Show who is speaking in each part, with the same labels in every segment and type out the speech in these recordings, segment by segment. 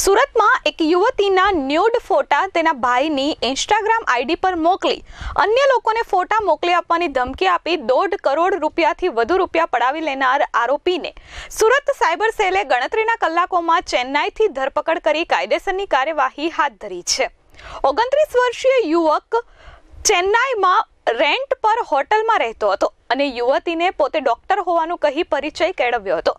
Speaker 1: સુરતમાં એક યુવતીના ન્યૂડ ફોટા તેના ભાઈની ઇન્સ્ટાગ્રામ આઈડી પર મોકલી. અન્ય લોકોને ફોટા મોકલી આપવાની ધમકી આપી દોઢ કરોડ રૂપિયાથી વધુ રૂપિયા પડાવી લેનાર આરોપીને. સુરત સાયબર સેલે ગણતરીના કલાકોમાં ચેન્નાઈથી ધરપકડ કરી કાયદેસરની કાર્યવાહી હાથ ધરી છે. ઓગણત્રીસ વર્ષીય યુવક ચેન્નાઈમાં રેન્ટ પર હોટલમાં રહેતો હતો અને યુવતીને પોતે ડોક્ટર હોવાનું કહી પરિચય કેળવ્યો હતો.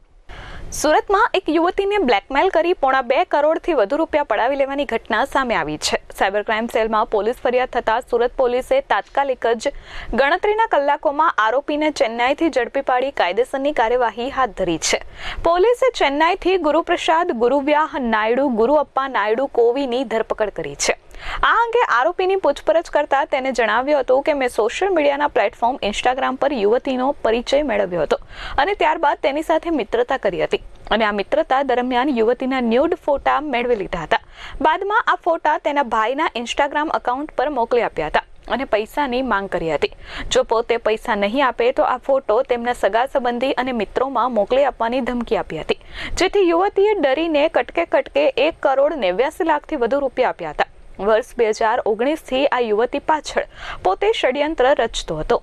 Speaker 1: સુરતમાં એક યુવતીને બ્લેકમેલ કરી પોણા બે કરોડથી વધુ રૂપિયા પડાવી લેવાની ઘટના સામે આવી છે. સાયબર ક્રાઇમ સેલમાં પોલીસ ફરિયાદ થતાં સુરત પોલીસે તાત્કાલિક જ ગણતરીના કલાકોમાં આરોપીને ચેન્નાઈથી ઝડપી પાડી કાયદેસરની કાર્યવાહી હાથ ધરી છે. પોલીસે ચેન્નાઈથી ગુરુપ્રસાદ, ગુરુવ્યાહ નાયડુ, ગુરુઅપ્પા નાયડુ કોવીની ધરપકડ કરી છે. આ અંગે આરોપીની પૂછપરછ કરતા તેને જણાવ્યું હતું કે મેં સોશિયલ મીડિયાના પ્લેટફોર્મ ઇન્સ્ટાગ્રામ પર યુવતીનો પરિચય મેળવ્યો હતો અને ત્યારબાદ તેની સાથે મિત્રતા કરી હતી. અને આ મિત્રતા દરમિયાન યુવતીના ન્યૂડ ફોટા મેળવી લીધા હતા. બાદમાં આ ફોટા તેના ભાઈના ઇન્સ્ટાગ્રામ એકાઉન્ટ પર મોકલી આપ્યા હતા અને પૈસાની માંગ કરી હતી. જો પોતે પૈસા નહીં આપે તો આ ફોટો તેમના સગા સંબંધી અને મિત્રોમાં મોકલી આપવાની ધમકી આપી હતી. જેથી યુવતીએ ડરીને કટકે કટકે એક કરોડ નેવ્યાસી લાખથી વધુ રૂપિયા આપ્યા હતા. વર્ષ બે હજાર ઓગણીસથી આ યુવતી પાછળ પોતે ષડયંત્ર રચતો હતો.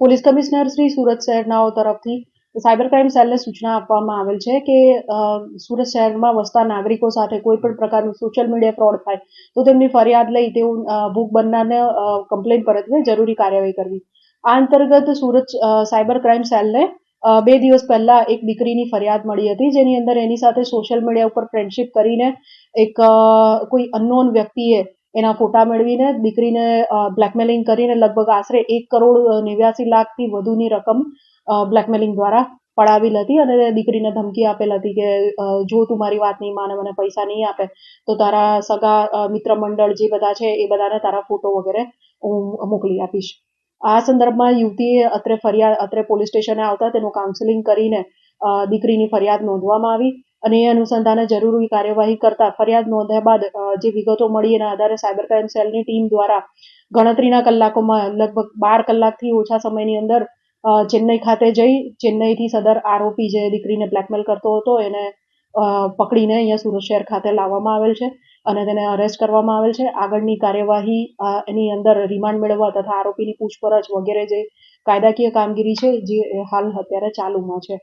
Speaker 2: પોલીસ કમિશનર શ્રી સુરત શહેરનાઓ તરફથી સાયબર ક્રાઇમ સેલને સૂચના આપવામાં આવેલ છે કે સુરત શહેરમાં વસતા નાગરિકો સાથે કોઈ પણ પ્રકારનું સોશિયલ મીડિયા ફ્રોડ થાય તો તેમની ફરિયાદ લઈ તેઓ ભૂખ બનનારને કમ્પ્લેન પરતવે જરૂરી કાર્યવાહી કરવી. આ અંતર્ગત સુરત સાયબર ક્રાઇમ સેલને બે દિવસ પહેલા એક દીકરીની ફરિયાદ મળી હતી, જેની અંદર એની સાથે સોશિયલ મીડિયા ઉપર ફ્રેન્ડશિપ કરીને એક કોઈ અનનોન વ્યક્તિએ એના ફોટા મેળવીને દીકરીને બ્લેકમેલિંગ કરીને લગભગ આશરે એક કરોડ નેવ્યાસી લાખથી વધુની રકમ બ્લેકમેલિંગ દ્વારા પડાવેલ હતી અને દીકરીને ધમકી આપેલ હતી કે જો તું મારી વાત નહીં માને, મને પૈસા નહીં આપે, તો તારા સગા મિત્ર મંડળ જે બધા છે એ બધાને તારા ફોટો વગેરે હું મોકલી આપીશ. આ સંદર્ભમાં યુવતીએ અત્રે ફરિયાદ, અત્રે પોલીસ સ્ટેશને આવતા તેનું કાઉન્સેલિંગ કરીને દીકરીની ફરિયાદ નોંધવામાં આવી અને એ અનુસંધાને જરૂરી કાર્યવાહી કરતા ફરિયાદ નોંધ્યા બાદ જે વિગતો મળી એના આધારે સાયબર ક્રાઇમ સેલની ટીમ દ્વારા ગણતરીના કલાકોમાં લગભગ બાર કલાકથી ઓછા સમયની અંદર ચેન્નઈ ખાતે જઈ, ચેન્નઈથી સદર આરોપી જે દીકરીને બ્લેકમેલ કરતો હતો એને પકડીને અહીંયા સુરત શહેર ખાતે લાવવામાં આવેલ છે. અને તેને અરેસ્ટ કરવામાં આવેલ છે. આગળની કાર્યવાહી એની અંદર રિમાન્ડ મેળવવા તથા આરોપીની પૂછપરછ વગેરે જે કાયદાકીય કામગીરી છે, જે હાલ અત્યારે ચાલુમાં છે.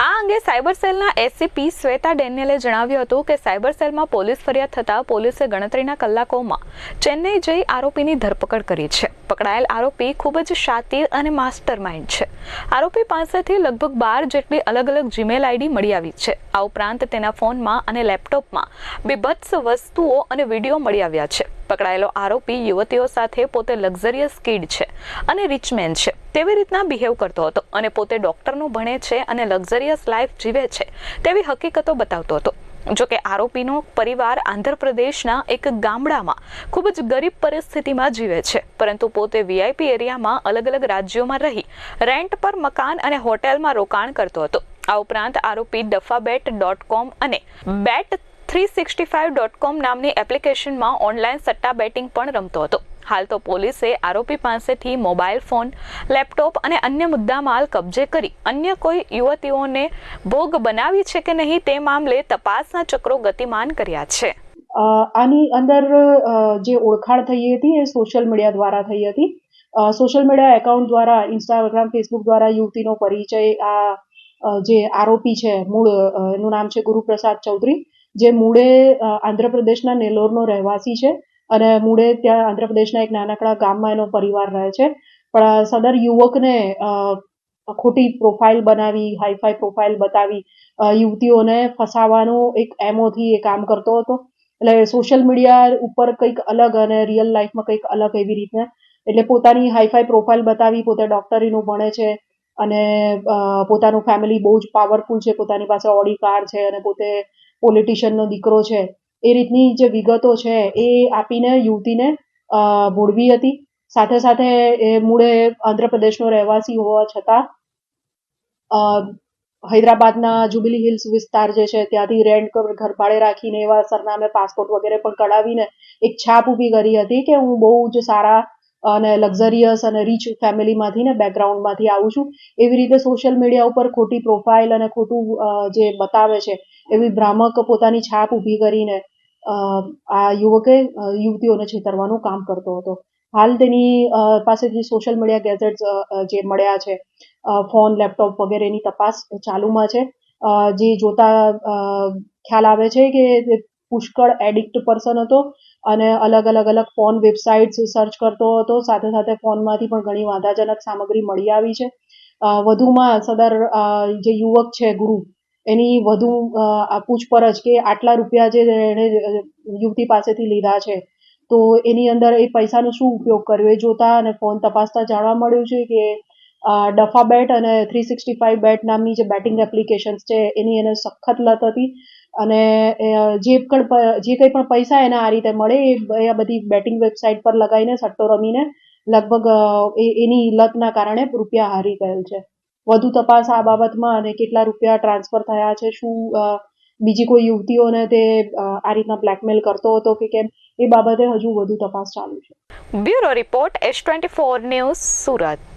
Speaker 1: આ અંગે સાયબર સેલના એસસીપી શ્વેતા ડેનિયલે જણાવ્યું હતું કે સાયબર સેલમાં પોલીસ ફરિયાદ થતાં પોલીસે ગણતરીના કલાકોમાં ચેન્નઈ જઈ આરોપીની ધરપકડ કરી છે. પકડાયેલ આરોપી ખૂબ જ શાતિર અને માસ્ટર માઇન્ડ છે. આરોપી પાસેથી લગભગ બાર જેટલી અલગ અલગ જીમેલ આઈડી મળી આવી છે. આ ઉપરાંત તેના ફોનમાં અને લેપટોપમાં બેભત્સ વસ્તુઓ અને વીડિયો મળી આવ્યા છે. પકડાયેલો આરોપી યુવતીઓ સાથે પોતે લક્ઝરિયસ કિડ છે અને રિચમેન છે. તેવી રીતના બિહેવ કરતો હતો અને પોતે ડોક્ટરનું ભણે છે અને લક્ઝરિયસ લાઈફ જીવે છે તેવી હકીકતો બતાવતો હતો. જો કે આરોપીનો પરિવાર આંધ્રપ્રદેશના એક ગામડામાં ખૂબ જ ગરીબ પરિસ્થિતિમાં જીવે છે. પરંતુ પોતે વીઆઈપી એરિયામાં અલગ અલગ રાજ્યોમાં રહી રેન્ટ પર મકાન અને હોટેલમાં રોકાણ કરતો હતો. આ ઉપરાંત આરોપી ડફાબેટ ડોટ કોમ અને bet three sixty five dot com નામની એપ્લિકેશનમાં ઓનલાઈન સટ્ટા બેટિંગ પણ રમતો હતો. હાલ તો પોલીસે આરોપી પાસેથી મોબાઈલ ફોન, લેપટોપ અને અન્ય મુદ્દામાલ કબજે કરી અન્ય કોઈ યુવતીઓને ભોગ બનાવી છે કે નહીં તે મામલે તપાસના ચક્રો ગતિમાન કર્યા છે.
Speaker 2: આની અંદર જે ઓળખાણ થઈ હતી એ સોશિયલ મીડિયા દ્વારા થઈ હતી. સોશિયલ મીડિયા એકાઉન્ટ દ્વારા, ઇન્સ્ટાગ્રામ, ફેસબુક દ્વારા યુવતીનો પરિચય, આ જે આરોપી છે, મૂળ એનું નામ છે ગુરુપ્રસાદ ચૌધરી, જે મૂળે આંધ્રપ્રદેશના નેલોરનો રહેવાસી છે. અને મૂળે ત્યાં આંધ્રપ્રદેશના એક નાનકડા ગામમાં એનો પરિવાર રહે છે. પણ સદર યુવકને ખોટી પ્રોફાઇલ બનાવી હાઈફાઈ પ્રોફાઇલ બતાવી યુવતીઓને ફસાવાનો એક એમોથી એ કામ કરતો હતો. એટલે સોશિયલ મીડિયા ઉપર કંઈક અલગ અને રિયલ લાઈફમાં કંઈક અલગ એવી રીતના. એટલે પોતાની હાઈફાઈ પ્રોફાઇલ બતાવી, પોતે ડોક્ટરીનું ભણે છે અને પોતાનું ફેમિલી બહુ જ પાવરફુલ છે. પોતાની પાસે ઓડી કાર છે અને પોતે પોલિટિશિયનનો દીકરો છે. એ રીતની જે વિગતો છે એ આપીને યુવતીને ભોળવી હતી. સાથે સાથે એ મૂળે આંધ્રપ્રદેશનો રહેવાસી હોવા છતાં હૈદરાબાદના જુબિલી હિલ્સ વિસ્તાર જે છે ત્યાંથી રેન્ટ ઘર ભાડે રાખીને એવા સરનામે પાસપોર્ટ વગેરે પણ કઢાવીને એક છાપ ઊભી કરી હતી કે હું બહુ જ સારા અને લક્ઝરિયસ અને રીચ ફેમિલીમાંથી ને બેકગ્રાઉન્ડમાંથી આવું છું. એવી રીતે સોશિયલ મીડિયા ઉપર ખોટી પ્રોફાઇલ અને ખોટું જે બતાવે છે એવી ભ્રામક પોતાની છાપ ઊભી કરીને આ યુવકે યુવતીઓને છેતરવાનું કામ કરતો હતો. હાલ તેની અ, પાસે જે સોશિયલ મીડિયા ગેજેટ્સ જે મળ્યા છે ફોન લેપટોપ વગેરેની તપાસ ચાલુમાં છે. જે જોતા ખ્યાલ આવે છે કે પુષ્કળ એડિક્ટ પર્સન હતો અને અલગ અલગ અલગ ફોન વેબસાઇટ્સ સર્ચ કરતો હતો. સાથે સાથે ફોનમાંથી પણ ઘણી વાંધાજનક સામગ્રી મળી આવી છે. વધુમાં સદર જે યુવક છે ગુરુ એની વધુ પૂછપરછ કે આટલા રૂપિયા જે એણે યુવતી પાસેથી લીધા છે, તો એની અંદર એ પૈસાનો શું ઉપયોગ કર્યો? એ જોતા અને ફોન તપાસતા જાણવા મળ્યું છે કે ડફા બેટ અને થ્રી સિક્સટી ફાઇવ બેટ નામની જે બેટિંગ એપ્લિકેશન્સ છે, એની એને સખત લત હતી અને જે પણ જે કંઈ પણ પૈસા એને આ રીતે મળે, એ આ બધી બેટિંગ વેબસાઇટ પર લગાવીને, સટ્ટો રમીને લગભગ એની લતના કારણે રૂપિયા હારી ગયેલ છે. વધુ તપાસ આ બાબતમાં અને કેટલા રૂપિયા ટ્રાન્સફર થયા છે, શું બીજી કોઈ યુવતીઓને તે આ રીતના બ્લેકમેલ કરતો હતો કે કેમ, એ બાબતે હજુ વધુ તપાસ ચાલુ છે.
Speaker 1: Bureau report S twenty four news Surat.